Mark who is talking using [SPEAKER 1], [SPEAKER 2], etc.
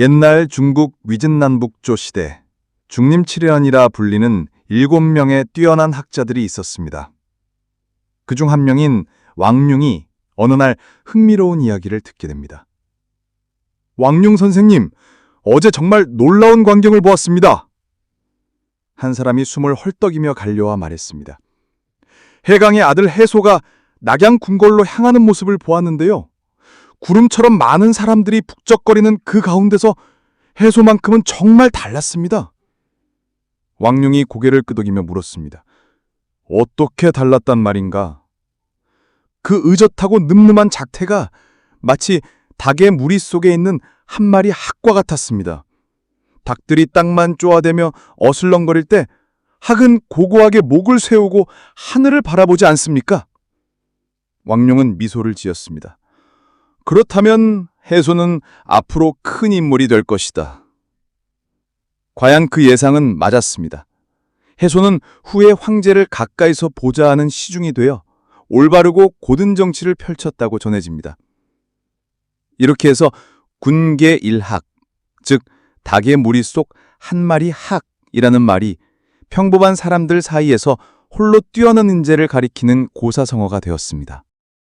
[SPEAKER 1] 옛날 중국 위진남북조 시대 중림칠연이라 불리는 일곱 명의 뛰어난 학자들이 있었습니다. 그 중 한 명인 왕융이 어느 날 흥미로운 이야기를 듣게 됩니다. 왕융 선생님, 어제 정말 놀라운 광경을 보았습니다. 한 사람이 숨을 헐떡이며 갈려와 말했습니다. 해강의 아들 해소가 낙양 궁궐로 향하는 모습을 보았는데요. 구름처럼 많은 사람들이 북적거리는 그 가운데서 해소만큼은 정말 달랐습니다. 왕룡이 고개를 끄덕이며 물었습니다. 어떻게 달랐단 말인가? 그 의젓하고 늠름한 작태가 마치 닭의 무리 속에 있는 한 마리 학과 같았습니다. 닭들이 땅만 쪼아대며 어슬렁거릴 때 학은 고고하게 목을 세우고 하늘을 바라보지 않습니까? 왕룡은 미소를 지었습니다. 그렇다면 해소는 앞으로 큰 인물이 될 것이다. 과연 그 예상은 맞았습니다. 해소는 후에 황제를 가까이서 보자 하는 시중이 되어 올바르고 고든 정치를 펼쳤다고 전해집니다. 이렇게 해서 군계 일학, 즉 닭의 무리 속 한 마리 학이라는 말이 평범한 사람들 사이에서 홀로 뛰어난 인재를 가리키는 고사성어가 되었습니다.